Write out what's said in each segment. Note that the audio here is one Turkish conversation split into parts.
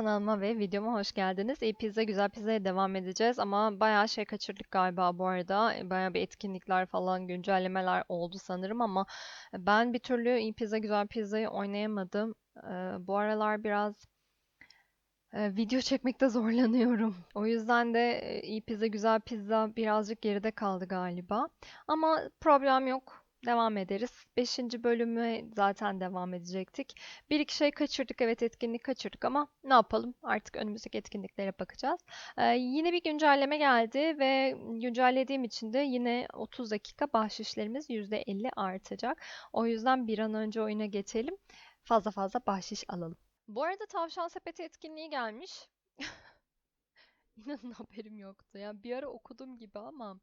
kanalıma ve videoma hoş geldiniz. İyi pizza güzel pizzaya devam edeceğiz ama bayağı şey kaçırdık galiba bu arada. Bayağı bir etkinlikler falan güncellemeler oldu sanırım ama ben bir türlü iyi pizza güzel pizzayı oynayamadım. Ee, bu aralar biraz e, video çekmekte zorlanıyorum. O yüzden de e, iyi pizza güzel pizza birazcık geride kaldı galiba. Ama problem yok. Devam ederiz. Beşinci bölümü zaten devam edecektik. Bir iki şey kaçırdık. Evet etkinlik kaçırdık ama ne yapalım? Artık önümüzdeki etkinliklere bakacağız. Ee, yine bir güncelleme geldi ve güncellediğim için de yine 30 dakika bahşişlerimiz %50 artacak. O yüzden bir an önce oyuna geçelim. Fazla fazla bahşiş alalım. Bu arada Tavşan Sepeti etkinliği gelmiş. İnanın haberim yoktu. Yani bir ara okudum gibi ama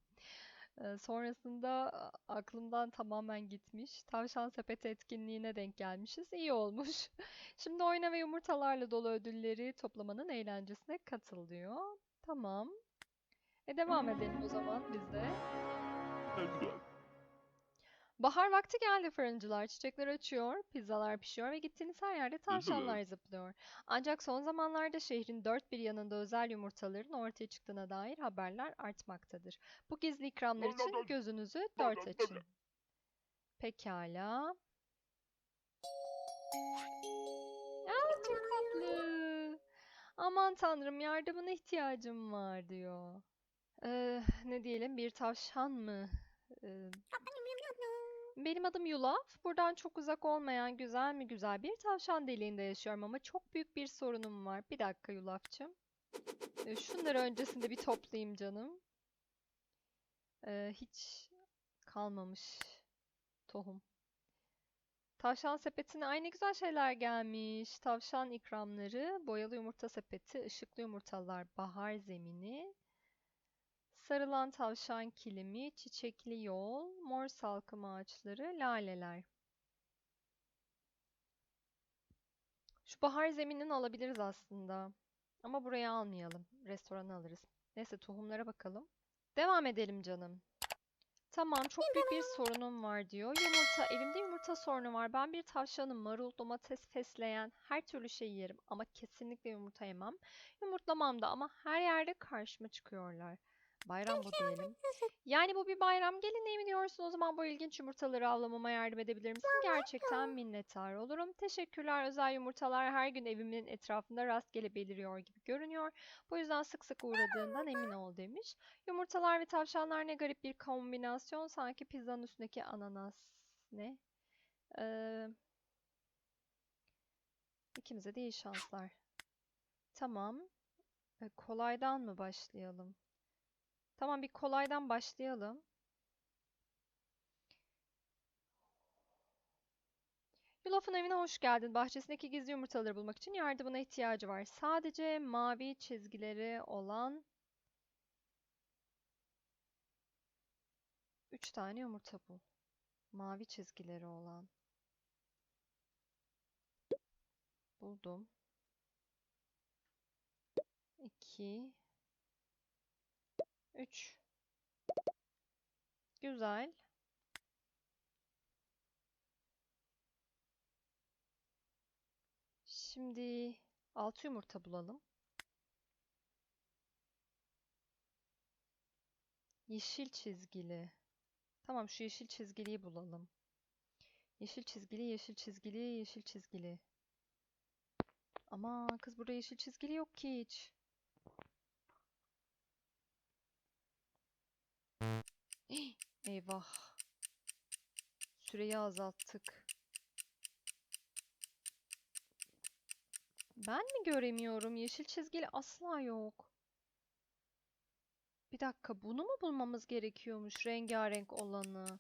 sonrasında aklımdan tamamen gitmiş. Tavşan Sepeti etkinliğine denk gelmişiz. İyi olmuş. Şimdi oyna ve yumurtalarla dolu ödülleri toplamanın eğlencesine katıl diyor. Tamam. E devam edelim o zaman biz de. Bahar vakti geldi fırıncılar. Çiçekler açıyor, pizzalar pişiyor ve gittiğiniz her yerde tavşanlar zıplıyor. Ancak son zamanlarda şehrin dört bir yanında özel yumurtaların ortaya çıktığına dair haberler artmaktadır. Bu gizli ikramlar için gözünüzü dört açın. Pekala. Aa, çok tatlı. Aman tanrım yardımına ihtiyacım var diyor. Ee, ne diyelim bir tavşan mı? Ee, benim adım Yulaf. Buradan çok uzak olmayan güzel mi güzel bir tavşan deliğinde yaşıyorum ama çok büyük bir sorunum var. Bir dakika Yulafçım. Ee, şunları öncesinde bir toplayayım canım. Ee, hiç kalmamış tohum. Tavşan sepetine ay ne güzel şeyler gelmiş. Tavşan ikramları, boyalı yumurta sepeti, ışıklı yumurtalar, bahar zemini, sarılan tavşan kilimi, çiçekli yol, mor salkım ağaçları, laleler. Şu bahar zeminini alabiliriz aslında. Ama buraya almayalım. Restorana alırız. Neyse tohumlara bakalım. Devam edelim canım. Tamam, çok büyük bir sorunum var diyor. Yumurta, evimde yumurta sorunu var. Ben bir tavşanım, marul, domates, fesleğen, her türlü şeyi yerim ama kesinlikle yumurta yemem. Yumurtlamam da ama her yerde karşıma çıkıyorlar. Bayram bu diyelim. Yani bu bir bayram geleneği mi diyorsun? O zaman bu ilginç yumurtaları avlamama yardım edebilir misin? Gerçekten minnettar olurum. Teşekkürler. Özel yumurtalar her gün evimin etrafında rastgele beliriyor gibi görünüyor. Bu yüzden sık sık uğradığından emin ol demiş. Yumurtalar ve tavşanlar ne garip bir kombinasyon. Sanki pizzanın üstündeki ananas. Ne? Ee, ikimize de iyi şanslar. Tamam. E, kolaydan mı başlayalım? Tamam bir kolaydan başlayalım. Yulaf'ın evine hoş geldin. Bahçesindeki gizli yumurtaları bulmak için yardımına ihtiyacı var. Sadece mavi çizgileri olan 3 tane yumurta bul. Mavi çizgileri olan. Buldum. 2 3 Güzel. Şimdi 6 yumurta bulalım. Yeşil çizgili. Tamam şu yeşil çizgiliyi bulalım. Yeşil çizgili, yeşil çizgili, yeşil çizgili. Ama kız burada yeşil çizgili yok ki hiç. Eyvah. Süreyi azalttık. Ben mi göremiyorum? Yeşil çizgili asla yok. Bir dakika, bunu mu bulmamız gerekiyormuş rengarenk olanı?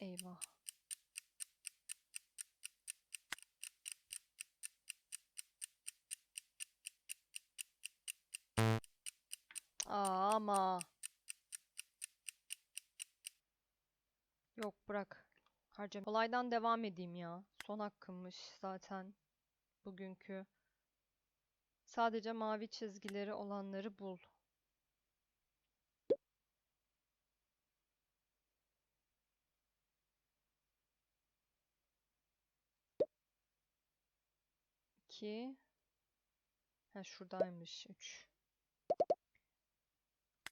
Eyvah. Aa, ama. Yok bırak. Harcam. Kolaydan devam edeyim ya. Son hakkımmış zaten bugünkü. Sadece mavi çizgileri olanları bul. 2 Ha şuradaymış 3.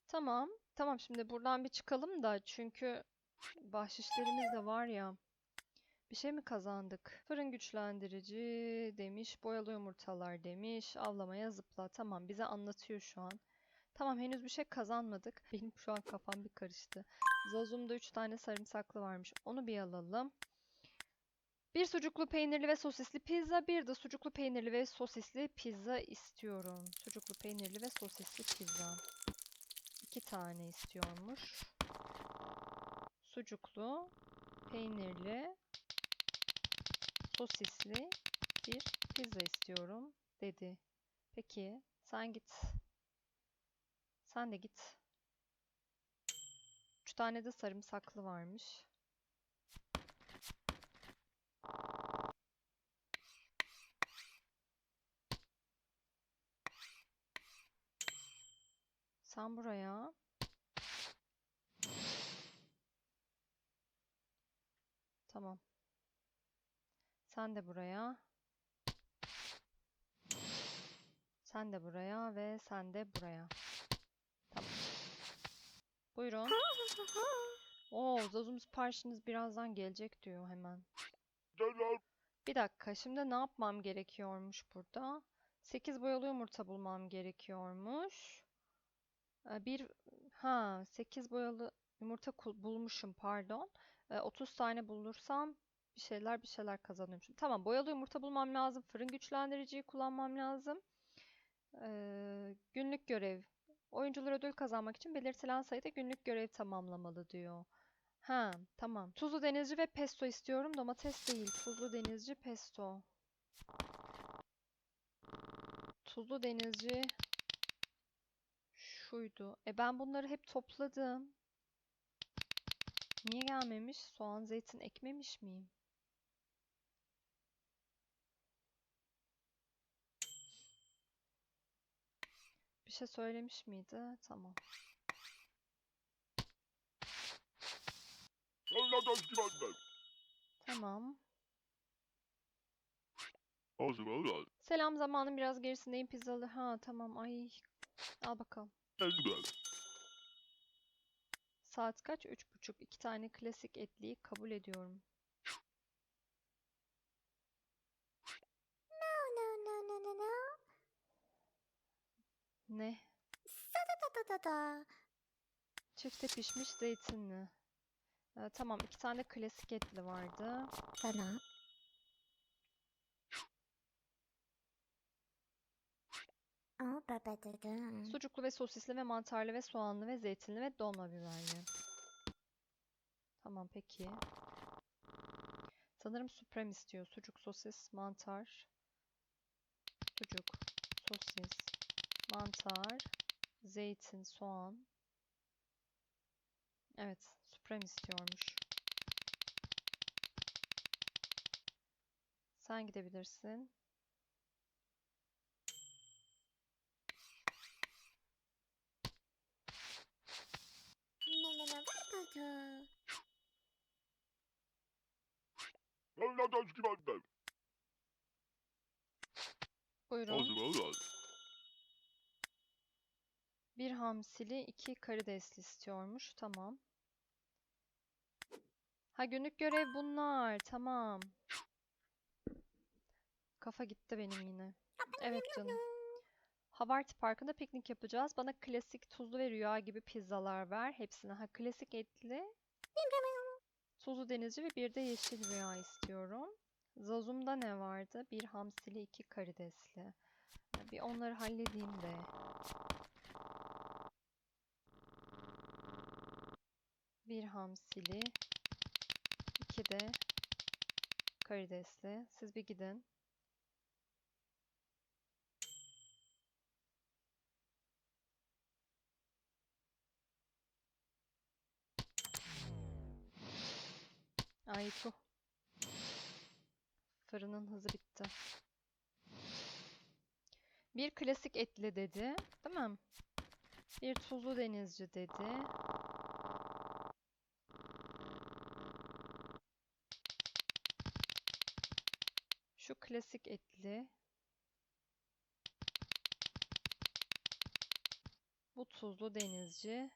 Tamam. Tamam şimdi buradan bir çıkalım da çünkü bahşişlerimiz de var ya. Bir şey mi kazandık? Fırın güçlendirici demiş. Boyalı yumurtalar demiş. Avlamaya zıpla. Tamam bize anlatıyor şu an. Tamam henüz bir şey kazanmadık. Benim şu an kafam bir karıştı. Zazum'da 3 tane sarımsaklı varmış. Onu bir alalım. Bir sucuklu peynirli ve sosisli pizza, bir de sucuklu peynirli ve sosisli pizza istiyorum. Sucuklu peynirli ve sosisli pizza. İki tane istiyormuş. Sucuklu, peynirli, sosisli bir pizza istiyorum dedi. Peki sen git. Sen de git. Üç tane de sarımsaklı varmış. Sen buraya. Tamam. Sen de buraya. Sen de buraya ve sen de buraya. Tamam. Buyurun. Oo, Zazum siparişiniz birazdan gelecek diyor hemen. Bir dakika, şimdi ne yapmam gerekiyormuş burada? 8 boyalı yumurta bulmam gerekiyormuş. Ee, Bir, ha 8 boyalı yumurta bulmuşum pardon. Ee, 30 tane bulursam bir şeyler bir şeyler kazanıyormuşum. Tamam, boyalı yumurta bulmam lazım. Fırın güçlendiriciyi kullanmam lazım. Ee, günlük görev. Oyuncular ödül kazanmak için belirtilen sayıda günlük görev tamamlamalı diyor. Ha, tamam. Tuzlu denizci ve pesto istiyorum. Domates değil. Tuzlu denizci, pesto. Tuzlu denizci şuydu. E ben bunları hep topladım. Niye gelmemiş? Soğan, zeytin ekmemiş miyim? Şey söylemiş miydi? Tamam. Tamam. Selam zamanın biraz gerisindeyim pizzalı. Ha tamam ay. Al bakalım. Saat kaç? Üç buçuk. İki tane klasik etliyi kabul ediyorum. No, no, no, no, no. Ne? Da da da da. Çifte pişmiş zeytinli. Ee, tamam iki tane klasik etli vardı. Da. Sucuklu ve sosisli ve mantarlı ve soğanlı ve zeytinli ve dolma biberli. Tamam peki. Sanırım supreme istiyor. Sucuk, sosis, mantar. Sucuk, sosis, mantar, zeytin, soğan. Evet, supreme istiyormuş. Sen gidebilirsin. No, no, no, ba ba da. Buyurun. Bir hamsili, iki karidesli istiyormuş. Tamam. Ha günlük görev bunlar. Tamam. Kafa gitti benim yine. Evet canım. Havarti Parkı'nda piknik yapacağız. Bana klasik tuzlu ve rüya gibi pizzalar ver. Hepsine. Ha klasik etli, tuzlu denizci ve bir de yeşil rüya istiyorum. Zazum'da ne vardı? Bir hamsili, iki karidesli. Bir onları halledeyim de. Bir hamsili, iki de karidesli. Siz bir gidin. Ay tuh. Fırının hızı bitti. Bir klasik etli dedi, değil mi? Bir tuzlu denizci dedi. Şu klasik etli. Bu tuzlu denizci.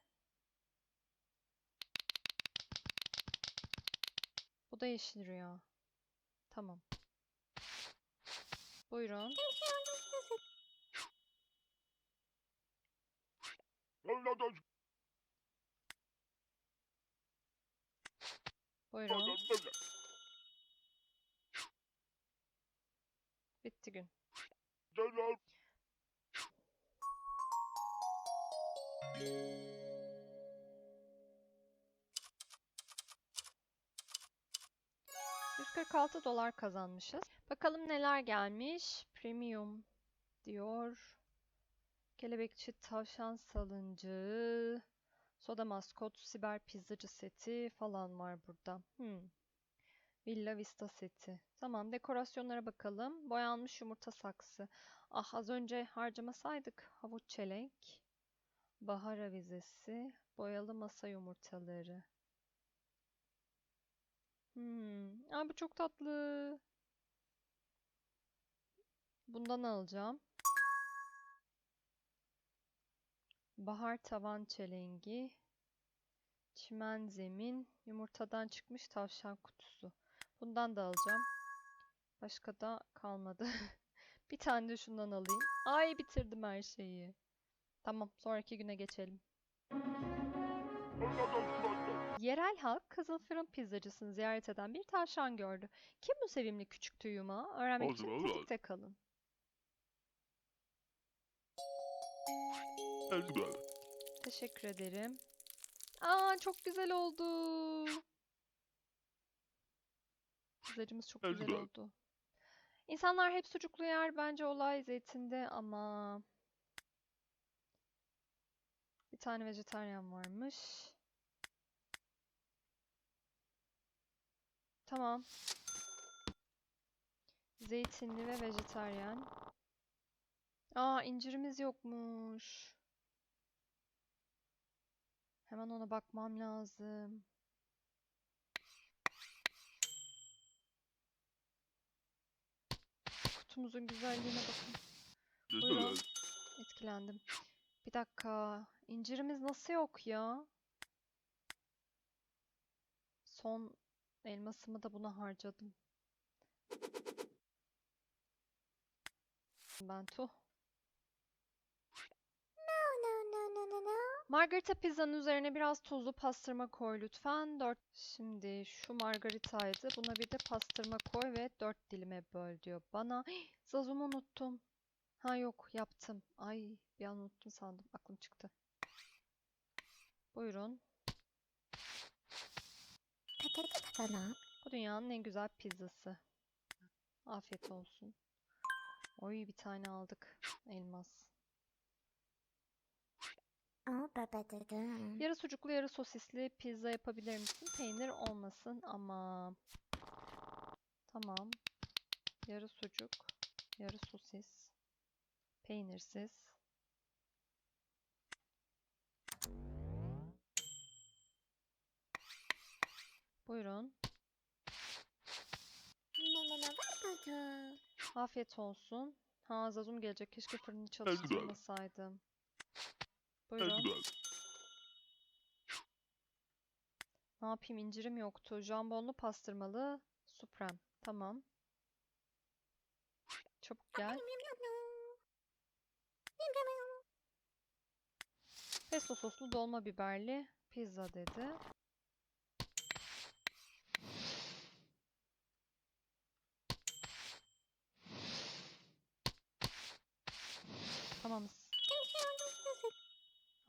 Bu da yeşil rüya. Tamam. Buyurun. ...146 dolar kazanmışız. Bakalım neler gelmiş. Premium diyor. Kelebekçi tavşan salıncağı. Soda maskot, siber pizzacı seti falan var burada. Hmm. Villa Vista seti. Tamam dekorasyonlara bakalım. Boyanmış yumurta saksı. Ah az önce harcamasaydık. Havuç çelenk. Bahar avizesi. Boyalı masa yumurtaları. Hmm. Aa, bu çok tatlı. Bundan alacağım. Bahar tavan çelengi. Çimen zemin. Yumurtadan çıkmış tavşan kutusu. Bundan da alacağım. Başka da kalmadı. Bir tane de şundan alayım. Ay bitirdim her şeyi. Tamam, sonraki güne geçelim. Yerel halk Kızıl Fırın pizzacısını ziyaret eden bir tavşan gördü. Kim bu sevimli küçük tüy yumağı? Öğrenmek için Olur, olur. tetikte kalın. Teşekkür ederim. Aa çok güzel oldu. Pizzacımız çok güzel Güzel. oldu. İnsanlar hep sucuklu yer. Bence olay zeytinde ama... Bir tane vejetaryen varmış. Tamam. Zeytinli ve vejetaryen. Aa incirimiz yokmuş. Hemen ona bakmam lazım. Kutumuzun güzelliğine bakın. Buyurun. Etkilendim. Bir dakika. İncirimiz nasıl yok ya? Son elmasımı da buna harcadım. Ben tuh. No, no, no, no, no, no. Margarita pizzanın üzerine biraz tuzlu pastırma koy lütfen. Dört. Şimdi şu margaritaydı. Buna bir de pastırma koy ve dört dilime böl diyor bana. Hii, Zazumu unuttum. Ha yok yaptım. Ay bir an unuttum sandım. Aklım çıktı. Buyurun. Bu dünyanın en güzel pizzası. Afiyet olsun. Oy bir tane aldık. Elmas. Yarı sucuklu yarı sosisli pizza yapabilir misin? Peynir olmasın ama. Tamam. Yarı sucuk, yarı sosis. Peynirsiz. Buyurun. Afiyet olsun. Ha Zazum gelecek. Keşke fırını çalıştırmasaydım. Buyurun. Ne yapayım? İncirim yoktu. Jambonlu pastırmalı suprem. Tamam. Çabuk gel. Pesto soslu dolma biberli pizza dedi.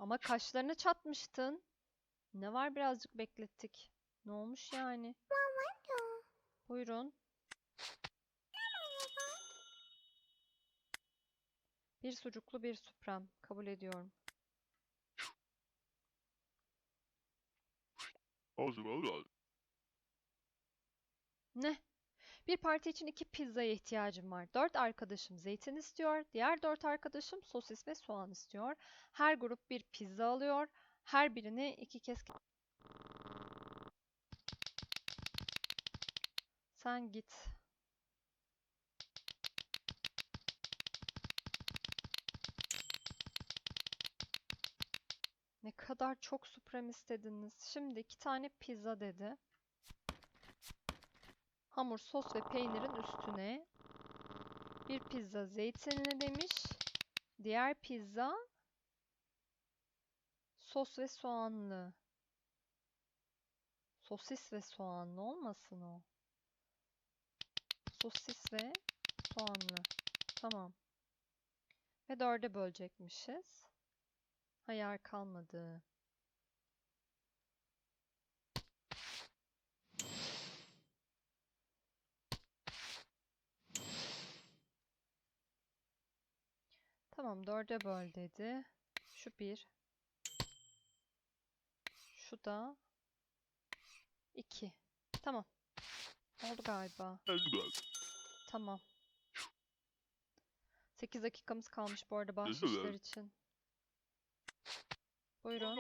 Ama kaşlarını çatmıştın. Ne var birazcık beklettik. Ne olmuş yani? Buyurun. Bir sucuklu bir suprem. Kabul ediyorum. Ne? Bir parti için iki pizzaya ihtiyacım var. Dört arkadaşım zeytin istiyor. Diğer dört arkadaşım sosis ve soğan istiyor. Her grup bir pizza alıyor. Her birini iki kez... Sen git. Ne kadar çok suprem istediniz. Şimdi iki tane pizza dedi. Hamur, sos ve peynirin üstüne. Bir pizza zeytinli demiş. Diğer pizza sos ve soğanlı. Sosis ve soğanlı olmasın o. Sosis ve soğanlı. Tamam. Ve dörde bölecekmişiz. Hayal kalmadı. Tamam dörde böl dedi. Şu bir. Şu da iki. Tamam. Oldu galiba. Tamam. 8 dakikamız kalmış bu arada bahşişler için. Buyurun.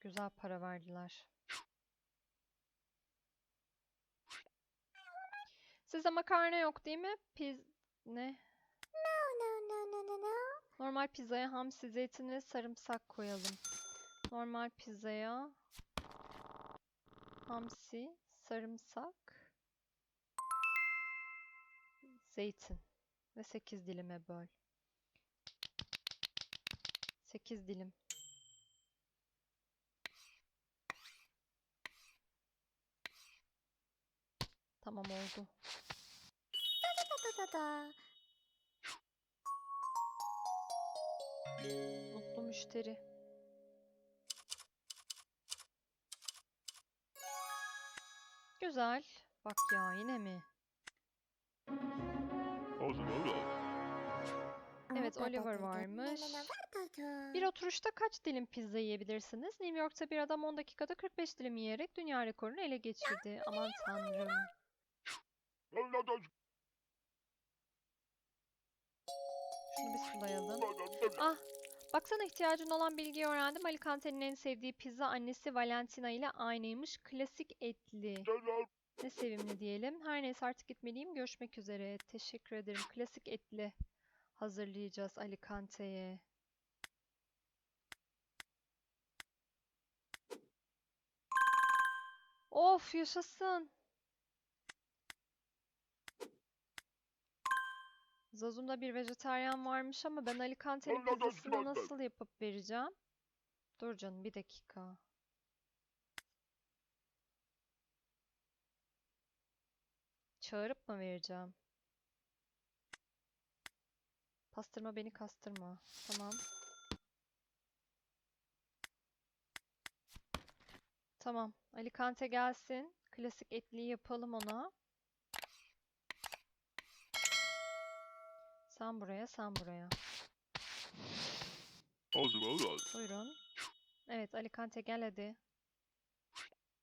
Güzel para verdiler. Sizde makarna yok değil mi? Piz... Ne? No, no, no, no, no, no. Normal pizzaya hamsi, zeytin ve sarımsak koyalım. Normal pizzaya hamsi, sarımsak, zeytin ve 8 dilime böl. 8 dilim. Tamam oldu. Da da da. Mutlu müşteri. Güzel. Bak ya yine mi? Evet, Oliver varmış. Bir oturuşta kaç dilim pizza yiyebilirsiniz? New York'ta bir adam 10 dakikada 45 dilim yiyerek dünya rekorunu ele geçirdi. Aman tanrım. Şunu bir sulayalım. Ah, baksana ihtiyacın olan bilgiyi öğrendim. Alicante'nin en sevdiği pizza annesi Valentina ile aynıymış. Klasik etli. Ne sevimli diyelim. Her neyse artık gitmeliyim. Görüşmek üzere. Teşekkür ederim. Klasik etli hazırlayacağız Alicante'ye. Of yaşasın. Zazum'da bir vejetaryen varmış ama ben Alicante'nin pizzasını nasıl yapıp vereceğim? Dur canım bir dakika. Çağırıp mı vereceğim? Pastırma beni kastırma. Tamam. Tamam. Alicante gelsin. Klasik etliyi yapalım ona. Sen buraya, sen buraya. Buyurun. Evet, Alicante gel hadi.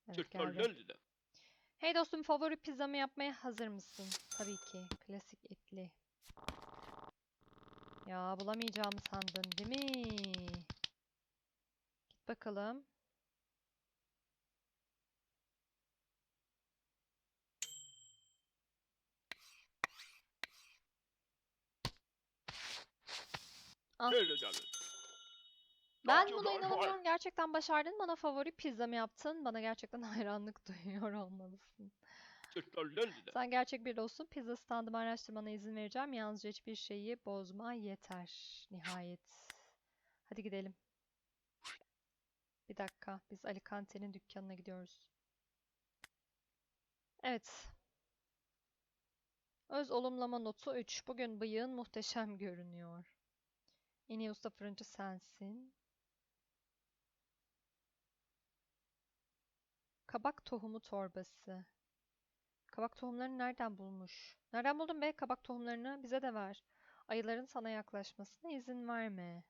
Evet, geldi. Hey dostum, favori pizzamı yapmaya hazır mısın? Tabii ki. Klasik etli. Ya bulamayacağımı sandın, değil mi? Git bakalım. Ben Gerçekten buna vay. inanamıyorum. Gerçekten başardın. Bana favori pizzamı yaptın. Bana gerçekten hayranlık duyuyor olmalısın. Sen gerçek bir dostsun. Pizza standımı araştırmana izin vereceğim. Yalnızca hiçbir şeyi bozma yeter. Nihayet. Hadi gidelim. Bir dakika. Biz Alicante'nin dükkanına gidiyoruz. Evet. Öz olumlama notu 3. Bugün bıyığın muhteşem görünüyor. En iyi usta fırıncı sensin. Kabak tohumu torbası. Kabak tohumlarını nereden bulmuş? Nereden buldun be kabak tohumlarını? Bize de ver. Ayıların sana yaklaşmasına izin verme.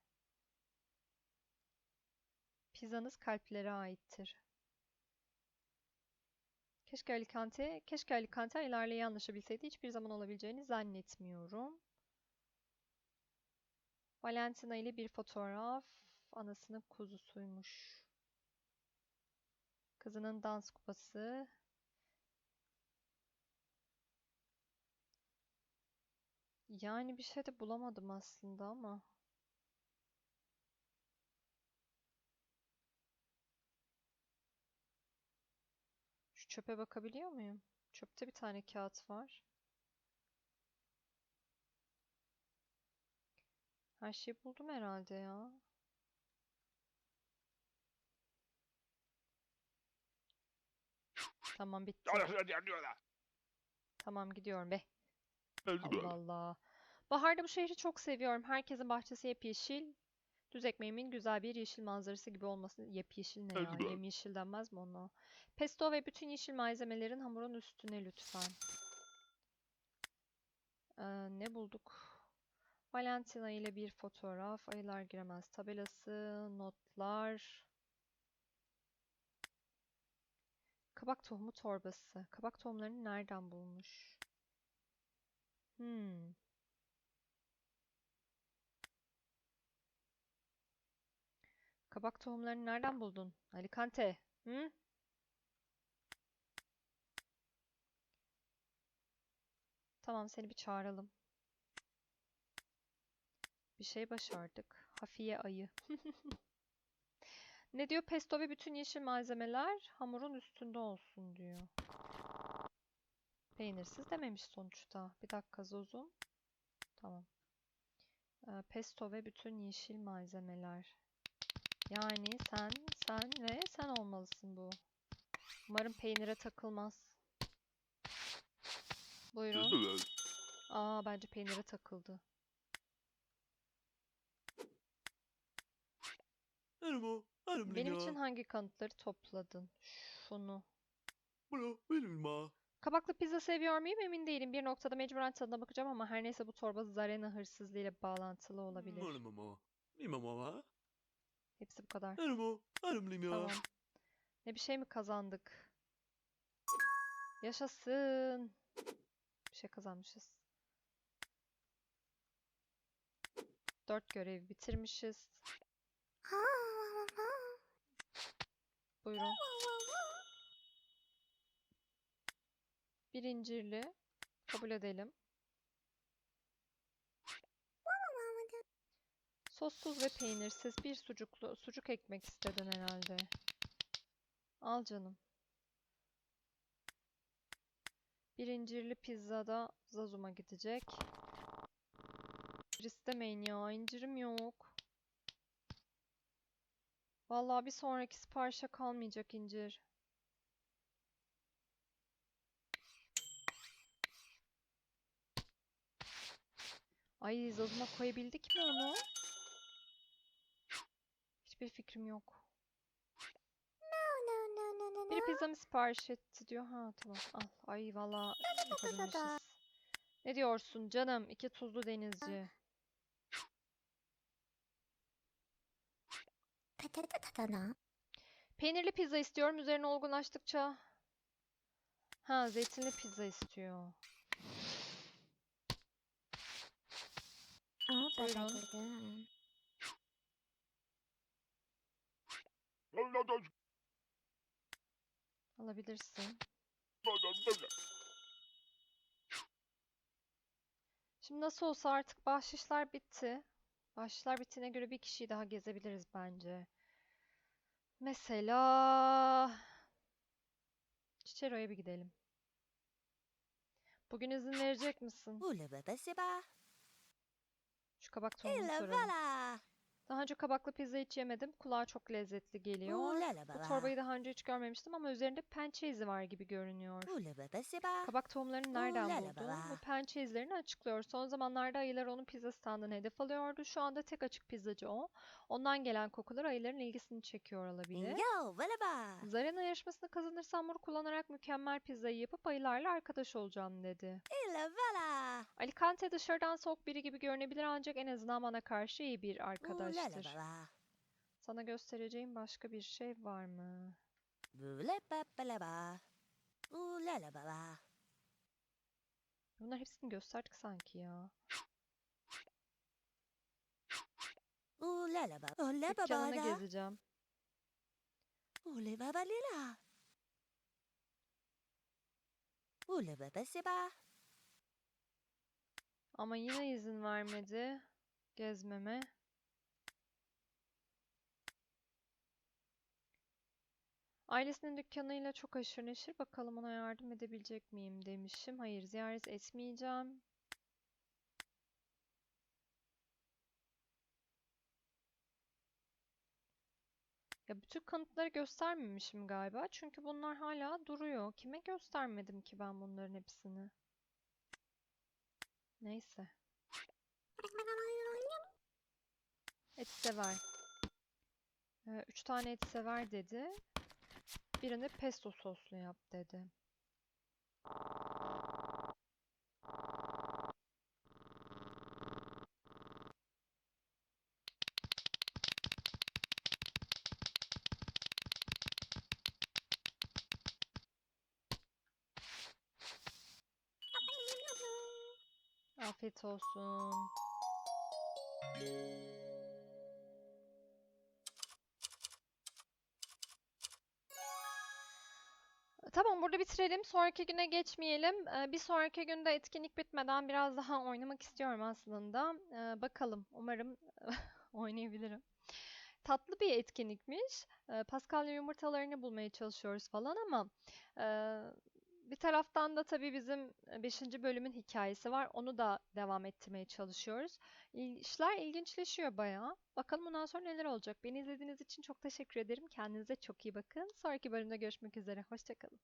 Pizzanız kalplere aittir. Keşke Alicante, keşke Alicante ayılarla iyi anlaşabilseydi. Hiçbir zaman olabileceğini zannetmiyorum. Valentina ile bir fotoğraf. Anasının kuzusuymuş. Kızının dans kupası. Yani bir şey de bulamadım aslında ama. Şu çöpe bakabiliyor muyum? Çöpte bir tane kağıt var. Her şeyi buldum herhalde ya. Tamam bitti. Tamam gidiyorum be. Allah Allah. Baharda bu şehri çok seviyorum. Herkesin bahçesi yemyeşil. Düz ekmeğimin güzel bir yeşil manzarası gibi olması. Yemyeşil ne ya? Yemyeşil denmez mi ona? Pesto ve bütün yeşil malzemelerin hamurun üstüne lütfen. Ee, ne bulduk? Valentina ile bir fotoğraf. Ayılar giremez tabelası. Notlar. Kabak tohumu torbası. Kabak tohumlarını nereden bulmuş? Hmm. Kabak tohumlarını nereden buldun? Alicante. Hı? Tamam seni bir çağıralım. Bir şey başardık. Hafiye ayı. Ne diyor? Pesto ve bütün yeşil malzemeler hamurun üstünde olsun diyor. Peynirsiz dememiş sonuçta. Bir dakika Zozum. Tamam. Ee, pesto ve bütün yeşil malzemeler. Yani sen, sen ve sen olmalısın bu. Umarım peynire takılmaz. Buyurun. Aa bence peynire takıldı. Benim o. Benim için hangi kanıtları topladın? Şunu. Bunu benim ma. Kabaklı pizza seviyor muyum emin değilim. Bir noktada mecburen tadına bakacağım ama her neyse bu torba Zarena hırsızlığıyla bağlantılı olabilir. Benim ama. Benim ama. Hepsi bu kadar. O. Benim ya. Tamam. Ne bir şey mi kazandık? Yaşasın. Bir şey kazanmışız. Dört görev bitirmişiz. Buyurun. Bir incirli. Kabul edelim. Sossuz ve peynirsiz bir sucuklu sucuk ekmek istedin herhalde. Al canım. Bir incirli pizza da Zazum'a gidecek. İncir ya. incirim yok. Vallahi bir sonraki siparişe kalmayacak incir. Ay Zazum'a koyabildik mi onu? Hiçbir fikrim yok. Biri pizzamı sipariş etti diyor. Ha tamam al. Ay valla yapabilmişiz. Ne diyorsun canım? İki tuzlu denizci. Peynirli pizza istiyorum. Üzerine olgunlaştıkça. Ha zeytinli pizza istiyor. Buyurun. Alabilirsin. Şimdi nasıl olsa artık bahşişler bitti. Bahşişler bittiğine göre bir kişiyi daha gezebiliriz bence. Mesela Cicero'ya bir gidelim. Bugün izin verecek misin? Şu kabak tohumunu soralım. Daha önce kabaklı pizza hiç yemedim. Kulağa çok lezzetli geliyor. Ula Bu torbayı daha önce hiç görmemiştim ama üzerinde pençe izi var gibi görünüyor. Seba. Kabak tohumlarını nereden la la buldu? bala. Bu pençe izlerini açıklıyor. Son zamanlarda ayılar onun pizza standını hedef alıyordu. Şu anda tek açık pizzacı o. Ondan gelen kokular ayıların ilgisini çekiyor olabilir. Yo vala ba. Zarena yarışmasını kazanırsa hamuru kullanarak mükemmel pizzayı yapıp ayılarla arkadaş olacağım dedi. İla vala. Alicante dışarıdan soğuk biri gibi görünebilir ancak en azından bana karşı iyi bir Ula la. Sana göstereceğim başka bir şey var mı? Ule bebe la ba. Ula la. Bunlar hepsini gösterdik sanki ya. Ula la ba. Baba Dükkanını da. gezeceğim. Ule baba lila. Ule bebe seba. Ama yine izin vermedi gezmeme. Ailesinin dükkanıyla çok aşırı neşir. Bakalım ona yardım edebilecek miyim demişim. Hayır, ziyaret etmeyeceğim. Ya bütün kanıtları göstermemişim galiba. Çünkü bunlar hala duruyor. Kime göstermedim ki ben bunların hepsini? Neyse. Et sever. Ee, üç tane et sever dedi. Birini pesto soslu yap dedi. Afiyet olsun. Burada bitirelim. Sonraki güne geçmeyelim. Ee, Bir sonraki günde etkinlik bitmeden biraz daha oynamak istiyorum aslında. Ee, Bakalım. Umarım oynayabilirim. Tatlı bir etkinlikmiş. Ee, Paskalya yumurtalarını bulmaya çalışıyoruz falan ama e, bir taraftan da tabii bizim 5. bölümün hikayesi var. Onu da devam ettirmeye çalışıyoruz. İşler ilginçleşiyor bayağı. Bakalım bundan sonra neler olacak. Beni izlediğiniz için çok teşekkür ederim. Kendinize çok iyi bakın. Sonraki bölümde görüşmek üzere. Hoşçakalın.